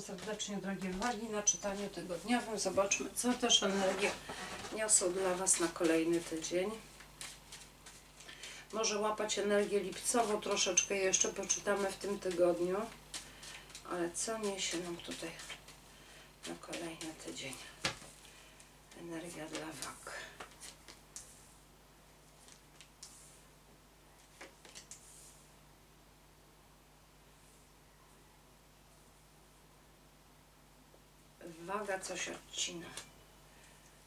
Serdecznie drogie wagi na czytaniu tygodniowym. Zobaczmy, co też energie niosą dla Was na kolejny tydzień. Może łapać energię lipcową, troszeczkę jeszcze poczytamy w tym tygodniu. Ale co niesie nam tutaj na kolejny tydzień? Energia dla wag. Waga coś odcina.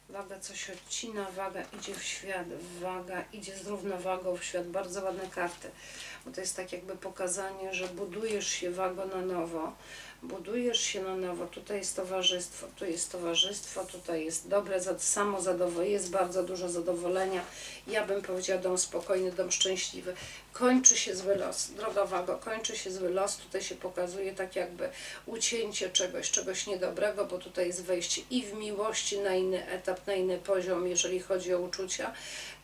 Waga coś odcina, waga idzie w świat, waga idzie z równowagą w świat. Bardzo ładne karty, bo to jest tak jakby pokazanie, że budujesz się wago na nowo, budujesz się na nowo. Tutaj jest towarzystwo, tu jest towarzystwo, tutaj jest dobre za- samozadowolenie, jest bardzo dużo zadowolenia. Ja bym powiedziała dom spokojny, dom szczęśliwy. Kończy się zły los, droga wago, kończy się zły los. Tutaj się pokazuje tak jakby ucięcie czegoś, czegoś niedobrego, bo tutaj jest wejście i w miłości na inny etap, na inny poziom, jeżeli chodzi o uczucia,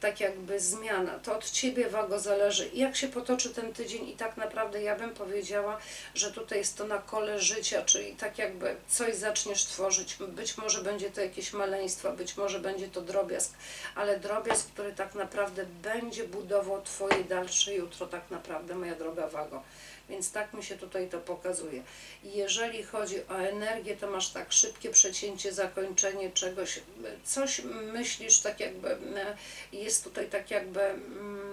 tak jakby zmiana. To od Ciebie, Wago, zależy, jak się potoczy ten tydzień i tak naprawdę ja bym powiedziała, że tutaj jest to na kole życia, czyli tak jakby coś zaczniesz tworzyć. Być może będzie to jakieś maleństwo, być może będzie to drobiazg, ale drobiazg, który tak naprawdę będzie budował Twoje dalsze jutro, tak naprawdę, moja droga Wago. Więc tak mi się tutaj to pokazuje. Jeżeli chodzi o energię, to masz tak szybkie przecięcie, zakończenie czegoś, coś myślisz tak jakby, e, jest tutaj tak jakby, mm,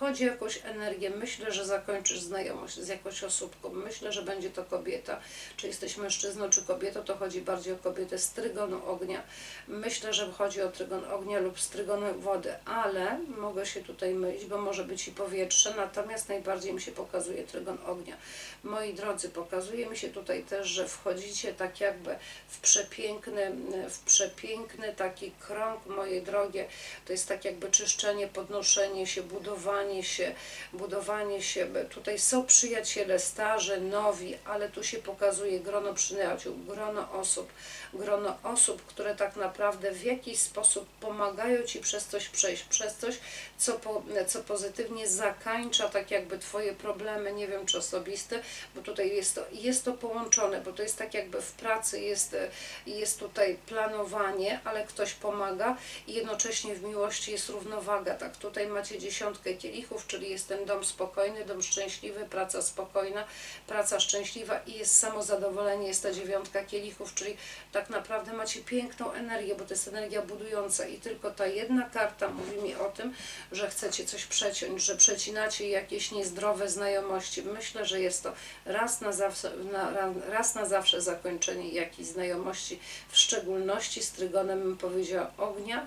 chodzi o jakąś energię, myślę, że zakończysz znajomość z jakąś osobką, myślę, że będzie to kobieta, czy jesteś mężczyzną, czy kobietą, to chodzi bardziej o kobietę z trygonu ognia. Myślę, że chodzi o trygon ognia lub z trygonu wody, ale mogę się tutaj mylić, bo może być i powietrze, natomiast najbardziej mi się pokazuje trygon ognia. Moi drodzy, pokazuje mi się tutaj też, że wchodzicie tak jakby w przepiękny, w przepiękny taki krąg, moje drogie. To jest tak jakby czyszczenie, podnoszenie się, budowanie się, budowanie się. Tutaj są przyjaciele starzy, nowi, ale tu się pokazuje grono przyjaciół, grono osób, grono osób, które tak naprawdę w jakiś sposób pomagają Ci przez coś przejść, przez coś, co, po, co pozytywnie zakańcza tak jakby Twoje problemy, nie wiem czy osobiste, bo tutaj jest to, jest to połączone, bo to jest tak jakby w pracy jest, jest tutaj planowanie, ale ktoś pomaga i jednocześnie w miłości jest równowaga, tak, tutaj macie dziesiątkę kielichów, czyli jest ten dom spokojny, dom szczęśliwy, praca spokojna, praca szczęśliwa i jest samozadowolenie, jest ta dziewiątka kielichów, czyli tak naprawdę macie piękną energię, bo to jest energia budująca i tylko ta jedna karta mówi mi o tym, że chcecie coś przeciąć, że przecinacie jakieś niezdrowe znajomości. Myślę, że jest to raz na zawsze, na, ra- raz na zawsze zakończenie jakiejś znajomości, w szczególności z trygonem bym powiedziała ognia,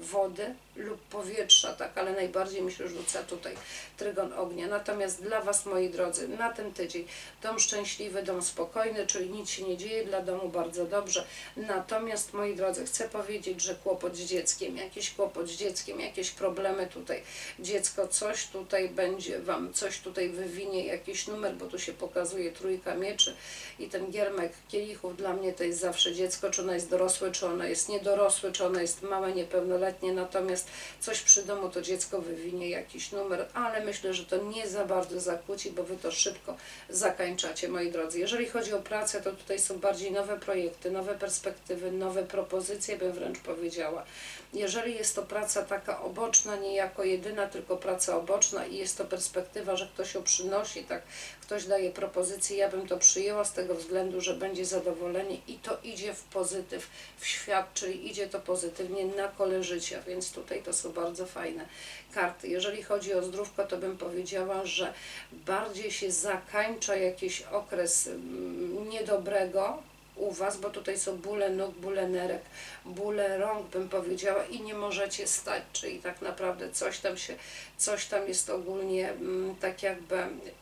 wody lub powietrza, tak, ale najbardziej mi się rzuca tutaj trygon ognia. Natomiast dla Was, moi drodzy, na ten tydzień dom szczęśliwy, dom spokojny, czyli nic się nie dzieje dla domu bardzo dobrze. Natomiast, moi drodzy, chcę powiedzieć, że kłopot z dzieckiem, jakiś kłopot z dzieckiem, jakieś problemy tutaj, dziecko coś tutaj będzie Wam, coś tutaj wywinie, jakiś numer, bo tu się pokazuje trójka mieczy i ten giermek kielichów dla mnie to jest zawsze dziecko, czy ono jest dorosłe, czy ono jest niedorosłe, czy ono jest małe, niepełnoletnie, natomiast coś przy domu to dziecko wywinie jakiś numer, ale myślę, że to nie za bardzo zakłóci, bo Wy to szybko zakańczacie, moi drodzy. Jeżeli chodzi o pracę, to tutaj są bardziej nowe projekty, nowe perspektywy, nowe propozycje, bym wręcz powiedziała. Jeżeli jest to praca taka oboczna, nie jako jedyna, tylko praca oboczna i jest to perspektywa, że ktoś ją przynosi, tak, ktoś daje propozycję, ja bym to przyjęła z tego względu, że będzie zadowolenie i to idzie w pozytyw, w świat, czyli idzie to pozytywnie na kole życia, więc tutaj to są bardzo fajne karty. Jeżeli chodzi o zdrówko, to bym powiedziała, że bardziej się zakańcza jakiś okres mm, niedobrego, u Was, bo tutaj są bóle nóg, bóle nerek, bóle rąk, bym powiedziała, i nie możecie stać, czyli tak naprawdę coś tam się, coś tam jest ogólnie mm, tak jakby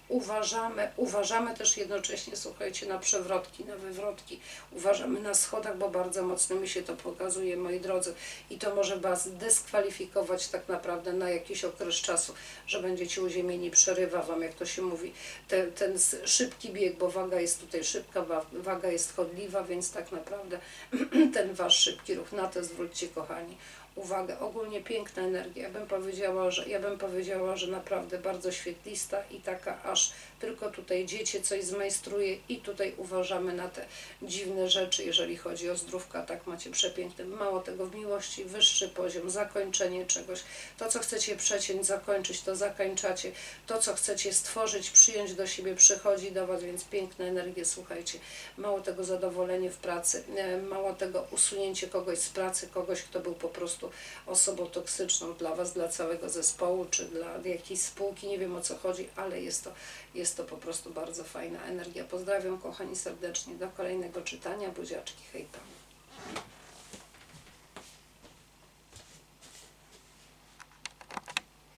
uważamy, uważamy też jednocześnie, słuchajcie, na przewrotki, na wywrotki, uważamy na schodach, bo bardzo mocno mi się to pokazuje, moi drodzy, i to może Was dyskwalifikować tak naprawdę na jakiś okres czasu, że będziecie uziemieni, przerywa Wam, jak to się mówi, ten, ten szybki bieg, bo waga jest tutaj szybka, wa- waga jest chodliwa, więc tak naprawdę ten Wasz szybki ruch, na to zwróćcie kochani uwagę. Ogólnie piękna energia. Ja bym powiedziała, że ja bym powiedziała, że naprawdę bardzo świetlista i taka aż tylko tutaj dziecię coś zmajstruje i tutaj uważamy na te dziwne rzeczy, jeżeli chodzi o zdrówka, tak macie przepiękne. Mało tego w miłości, wyższy poziom, zakończenie czegoś. To, co chcecie przeciąć, zakończyć, to zakończacie. To, co chcecie stworzyć, przyjąć do siebie, przychodzi do Was, więc piękne energie, słuchajcie. Mało tego zadowolenie w pracy, e, mało tego usunięcie kogoś z pracy, kogoś, kto był po prostu osobą toksyczną dla Was, dla całego zespołu, czy dla jakiejś spółki, nie wiem o co chodzi, ale jest to, jest to po prostu bardzo fajna energia. Pozdrawiam kochani serdecznie, do kolejnego czytania, buziaczki, hejka.